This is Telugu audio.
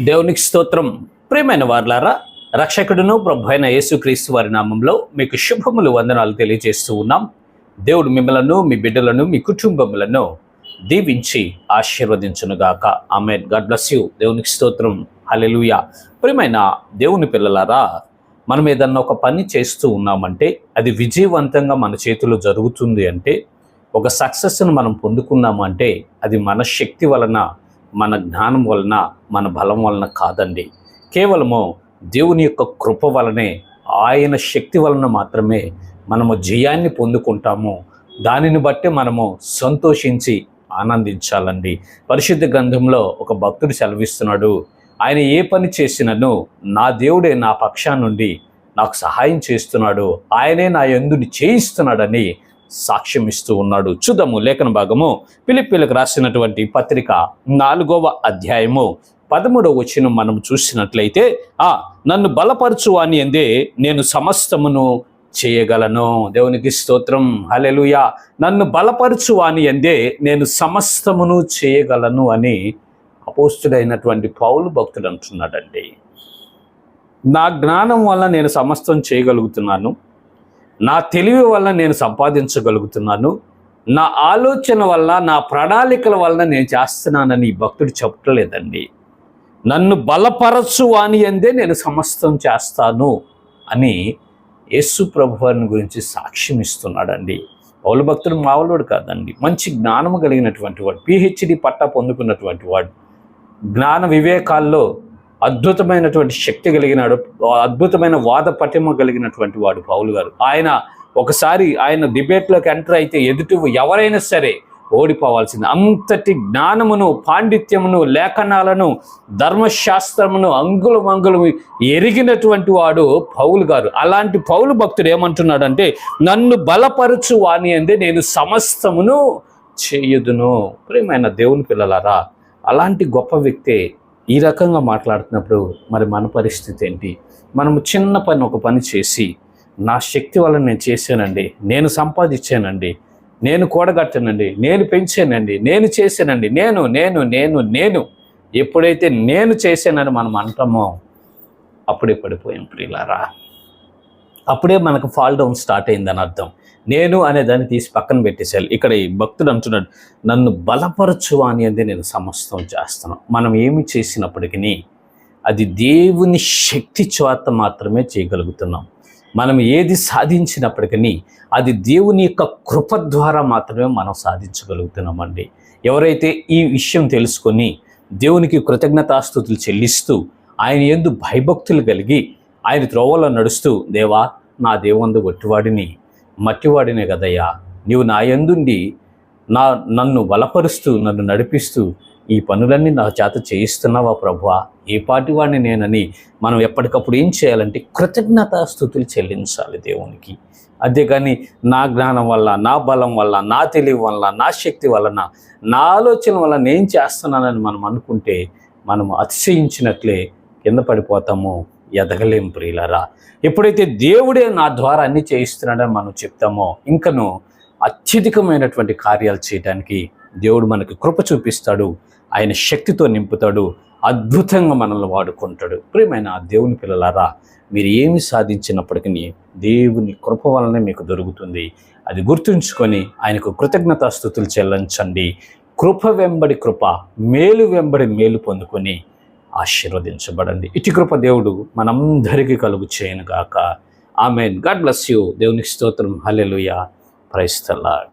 దేవునికి స్తోత్రం. ప్రియమైన వార్లారా రక్షకుడును ప్రభు అయిన యేసుక్రీస్తు వారి నామంలో మీకు శుభములు వందనాలు తెలియజేస్తూ ఉన్నాం. దేవుడు మిమ్మలను మీ బిడ్డలను మీ కుటుంబములను దీవించి ఆశీర్వదించునుగాక ఆమెన్. God bless you. దేవునికి స్తోత్రం. హలెలుయ ప్రియమైన దేవుని పిల్లలారా మనం ఏదన్నా ఒక పని చేస్తూ ఉన్నామంటే అది విజయవంతంగా మన చేతిలో జరుగుతుంది అంటే ఒక సక్సెస్ను మనం పొందుకున్నామంటే అది మన శక్తి వలన మన జ్ఞానం వలన మన బలం వలన కాదండి. కేవలము దేవుని యొక్క కృప వలనే ఆయన శక్తి వలన మాత్రమే మనము జయాన్ని పొందుకుంటాము. దానిని బట్టి మనము సంతోషించి ఆనందించాలండి. పరిశుద్ధ గ్రంథంలో ఒక భక్తుడు సెలవిస్తున్నాడు ఆయన ఏ పని చేసినను నా దేవుడే నా పక్షా నుండి నాకు సహాయం చేస్తున్నాడు. ఆయనే నా ఎందుని చేయిస్తున్నాడని సాక్ష్యం ఇస్తూ ఉన్నాడు. చూద్దాము లేఖన భాగము. పిలిపిలకు రాసినటువంటి పత్రిక నాలుగవ అధ్యాయము పదమూడవ వచనం మనం చూసినట్లయితే ఆ నన్ను బలపరచు అని అందే నేను సమస్తమును చేయగలను. దేవునికి స్తోత్రం. హలెలుయా నన్ను బలపరచు అని అందే నేను సమస్తమును చేయగలను అని అపోస్తుడైనటువంటి పౌలు భక్తుడు అంటున్నాడండి. నా జ్ఞానం వల్ల నేను సమస్తం చేయగలుగుతున్నాను. నా తెలివి వల్ల నేను సంపాదించగలుగుతున్నాను. నా ఆలోచన వల్ల నా ప్రణాళికల వల్ల నేను చేస్తున్నానని ఈ భక్తుడు చెప్పలేదండి నన్ను బలపరచు అని అందే నేను సమస్తం చేస్తాను అని యేసు ప్రభువారిని గురించి సాక్ష్యం ఇస్తున్నాడండి పౌలు భక్తుడు మావలోడు కాదండి. మంచి జ్ఞానము కలిగినటువంటి వాడు పిహెచ్డి పట్టా పొందుకున్నటువంటి వాడు. జ్ఞాన వివేకాల్లో అద్భుతమైనటువంటి శక్తి కలిగినాడు అద్భుతమైన వాద పటిమ కలిగినటువంటి వాడు పౌలు గారు. ఆయన ఒకసారి ఆయన డిబేట్లోకి ఎంటర్ అయితే ఎదుటి ఎవరైనా సరే ఓడిపోవాల్సింది. అంతటి జ్ఞానమును పాండిత్యమును లేఖనాలను ధర్మశాస్త్రమును అంగుళం అంగుళం ఎరిగినటువంటి వాడు పౌలు గారు. అలాంటి పౌలు భక్తుడు ఏమంటున్నాడంటే నన్ను బలపరచు వాని అందే నేను సమస్తమును చేయుదును. ప్రేమైన దేవుని పిల్లలారా అలాంటి గొప్ప వ్యక్తే ఈ రకంగా మాట్లాడుతున్నప్పుడు మరి మన పరిస్థితి ఏంటి? మనము చిన్న పని ఒక పని చేసి నా శక్తి వల్ల నేను చేశానండి నేను సంపాదించానండి నేను కూడగట్టానండి నేను పెంచానండి నేను చేశానండి నేను నేను నేను నేను ఎప్పుడైతే నేను చేశానని మనం అంటామో అప్పుడే పడిపోయాం ప్రియులారా. అప్పుడే మనకు ఫాల్ డౌన్ స్టార్ట్ అయిందని అర్థం. నేను అనే దాన్ని తీసి పక్కన పెట్టేసేయాలి. ఇక్కడ ఈ భక్తుడు అంటున్నాడు నన్ను బలపరచు అని అందే నేను సమస్తం చేస్తున్నాను మనం ఏమి చేసినప్పటికీ అది దేవుని శక్తి చేత మాత్రమే చేయగలుగుతున్నాం. మనం ఏది సాధించినప్పటికీ అది దేవుని యొక్క కృప ద్వారా మాత్రమే మనం సాధించగలుగుతున్నామండి. ఎవరైతే ఈ విషయం తెలుసుకొని దేవునికి కృతజ్ఞతాస్థుతులు చెల్లిస్తూ ఆయన ఎందు భయభక్తులు కలిగి ఆయన త్రోవలో నడుస్తూ దేవా నా దేవందు ఒట్టివాడిని మట్టివాడినే కదయ్యా. నీవు నా యందుండి నా నన్ను బలపరుస్తూ నన్ను నడిపిస్తూ ఈ పనులన్నీ నా చేత చేయిస్తున్నావా ప్రభువా? ఏ పాటి వాడిని నేనని మనం ఎప్పటికప్పుడు ఏం చేయాలంటే కృతజ్ఞతాస్థుతులు చెల్లించాలి దేవునికి. అంతేగాని నా జ్ఞానం వల్ల నా బలం వల్ల నా తెలివి వల్ల నా శక్తి వలన నా ఆలోచన వల్ల నేను చేస్తున్నానని మనం అనుకుంటే మనం అతిశయించినట్లే కింద పడిపోతాము. ఎదగలేం ప్రియులరా? ఎప్పుడైతే దేవుడే నా ద్వారా అన్ని చేయిస్తున్నాడని మనం చెప్తామో ఇంకను అత్యధికమైనటువంటి కార్యాలు చేయడానికి దేవుడు మనకు కృప చూపిస్తాడు ఆయన శక్తితో నింపుతాడు అద్భుతంగా మనల్ని వాడుకుంటాడు. ప్రియమైన దేవుని పిల్లలారా మీరు ఏమి సాధించినప్పటికీ దేవుని కృప వలనే మీకు దొరుకుతుంది. అది గుర్తుంచుకొని ఆయనకు కృతజ్ఞతాస్థుతులు చెల్లించండి. కృప వెంబడి కృప మేలు వెంబడి మేలు పొందుకొని ఆశీర్వదించబడండి. ఇటు కృప దేవుడు మనందరికీ కలుగు చేయను గాక ఆమెన్. God bless you. దేవునికి స్తోత్రం. Hallelujah praise the Lord